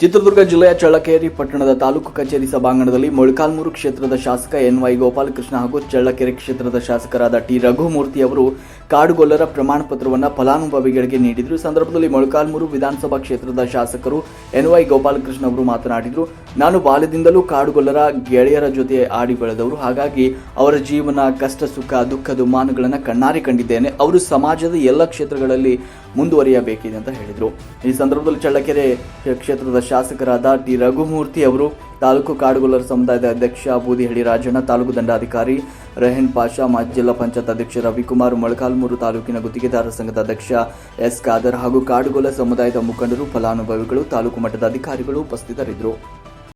ಚಿತ್ರದುರ್ಗ ಜಿಲ್ಲೆಯ ಚಳ್ಳಕೆರೆ ಪಟ್ಟಣದ ತಾಲೂಕು ಕಚೇರಿ ಸಭಾಂಗಣದಲ್ಲಿ ಮೊಳಕಾಲ್ಮೂರು ಕ್ಷೇತ್ರದ ಶಾಸಕ ಎನ್ ವೈ ಗೋಪಾಲಕೃಷ್ಣ ಹಾಗೂ ಚಳ್ಳಕೆರೆ ಕ್ಷೇತ್ರದ ಶಾಸಕರಾದ ಟಿ. ರಘುಮೂರ್ತಿ ಅವರು ಕಾಡುಗೊಲ್ಲರ ಪ್ರಮಾಣ ಪತ್ರವನ್ನು ಫಲಾನುಭವಿಗಳಿಗೆ ನೀಡಿದರು. ಸಂದರ್ಭದಲ್ಲಿ ಮೊಳಕಾಲ್ಮೂರು ವಿಧಾನಸಭಾ ಕ್ಷೇತ್ರದ ಶಾಸಕರು ಎನ್ ವೈ ಗೋಪಾಲಕೃಷ್ಣ ಅವರು ಮಾತನಾಡಿದರು. ನಾನು ಬಾಲ್ಯದಿಂದಲೂ ಕಾಡುಗೊಲ್ಲರ ಗೆಳೆಯರ ಜೊತೆ ಆಡಿ ಬೆಳೆದವರು. ಹಾಗಾಗಿ ಅವರ ಜೀವನ ಕಷ್ಟ, ಸುಖ ದುಃಖ ದುಮ್ಮಾನಗಳನ್ನು ಕಣ್ಣಾರಿ ಕಂಡಿದ್ದೇನೆ. ಅವರು ಸಮಾಜದ ಎಲ್ಲ ಕ್ಷೇತ್ರಗಳಲ್ಲಿ ಮುಂದುವರಿಯಬೇಕಿದೆ ಅಂತ ಹೇಳಿದರು. ಈ ಸಂದರ್ಭದಲ್ಲಿ ಚಳ್ಳಕೆರೆ ಕ್ಷೇತ್ರದ ಶಾಸಕರಾದ ಟಿ. ರಘುಮೂರ್ತಿ ಅವರು, ತಾಲೂಕು ಕಾಡುಗೊಲ್ಲರ ಸಮುದಾಯದ ಅಧ್ಯಕ್ಷ ಬೂದಿಹಳ್ಳಿ ರಾಜಣ್ಣ, ತಾಲೂಕು ದಂಡಾಧಿಕಾರಿ ರೆಹನ್ ಪಾಷಾ, ಮಾಜಿ ಜಿಲ್ಲಾ ಪಂಚಾಯತ್ ಅಧ್ಯಕ್ಷ ರವಿಕುಮಾರ್, ಮೊಳಕಾಲ್ಮೂರು ತಾಲೂಕಿನ ಗುತ್ತಿಗೆದಾರರ ಸಂಘದ ಅಧ್ಯಕ್ಷ ಎಸ್. ಖಾದರ್ ಹಾಗೂ ಕಾಡುಗೊಲ್ಲ ಸಮುದಾಯದ ಮುಖಂಡರು ಫಲಾನುಭವಿಗಳು, ತಾಲೂಕು ಮಟ್ಟದ ಅಧಿಕಾರಿಗಳು ಉಪಸ್ಥಿತರಿದ್ದರು.